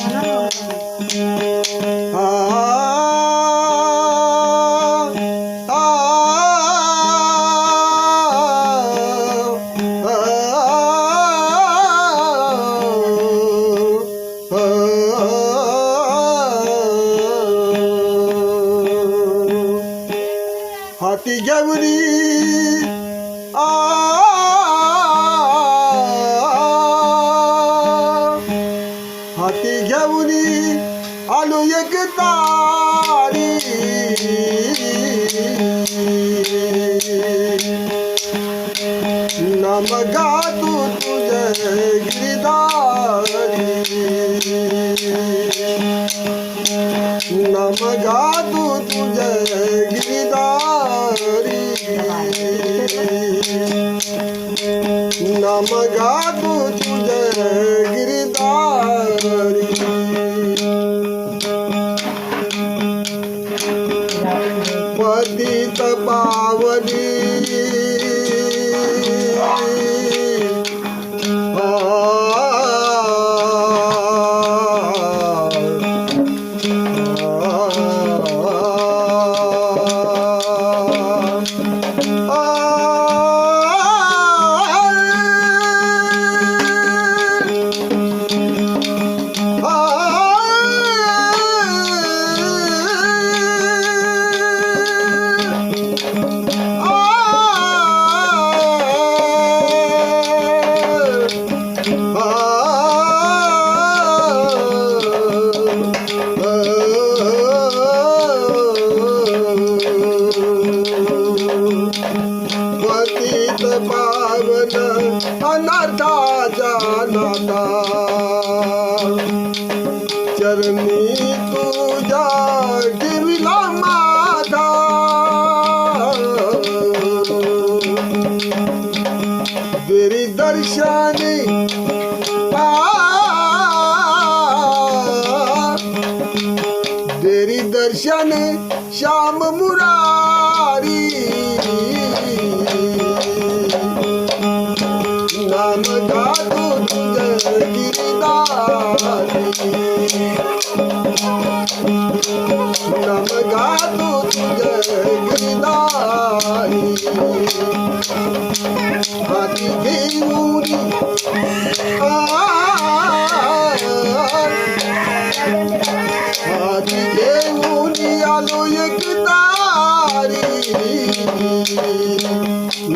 हाती नमगा तू तुझे गिरदारी नमगा तू तुझे गिरदारी नमगा तू ਚਰਨੀ ਤੂੰ ਜਾਗ ਵਿਲਾਮਾ ਤੇਰੀ ਦਰਸ਼ਾਨੀ ਪਾ। ਤੇਰੀ ਦਰਸ਼ਨ ਸ਼ਾਮ हाती घेऊन आलो एक तारी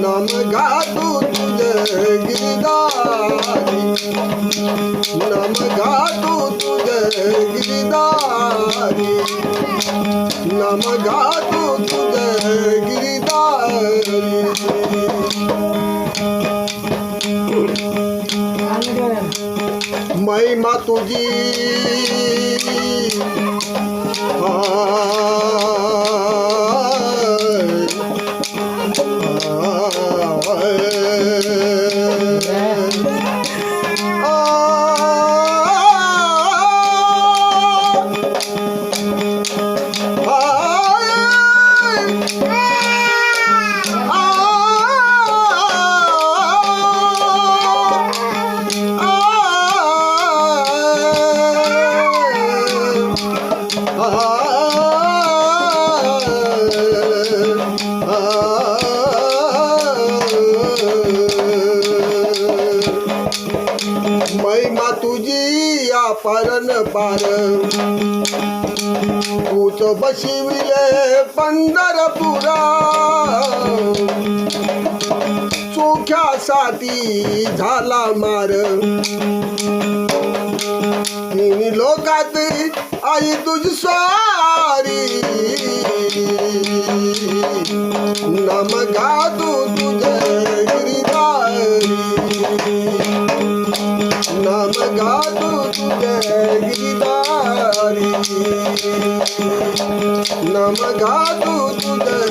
नाम गातो तुझ गिरदारी नाम गातो तुझ गिरदारी नाम गातो तुझ गिरदारी महिमा तुझी. Oh, महिमा तुझी या पारन पार. तूच बशिविले पंढरपुरा. चोख्यासाठी झाला मार. तिन्ही लोकात आई तुझी स्वारी नम तू तुझ गिरिदारी नाम गातो तुझे गिरदारी नाम गातो तुझे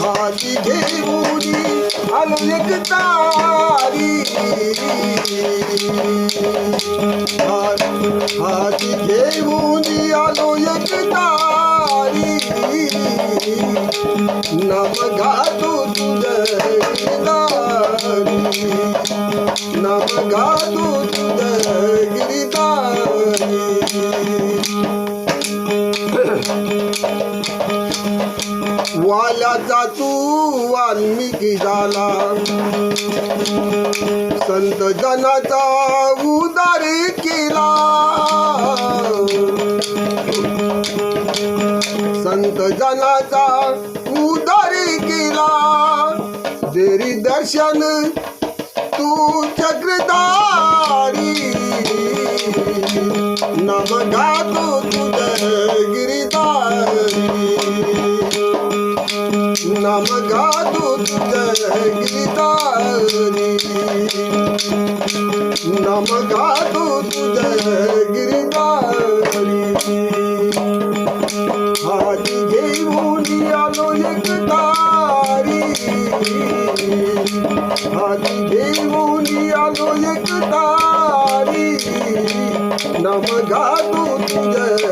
हाती घेऊ आलो एक तारी हाती घेऊन आलो एक तारी. नाम गातो तुझे गिरदारी नाम गातो वाल्मिकी झाला संत जनाचा उदार केला. संत जनाचा उदार केला. जेरी दर्शन तू चक्रधारी. नम गातो तुझ गिरीदार घेऊन आलो एक तारी नाम गातो तुझ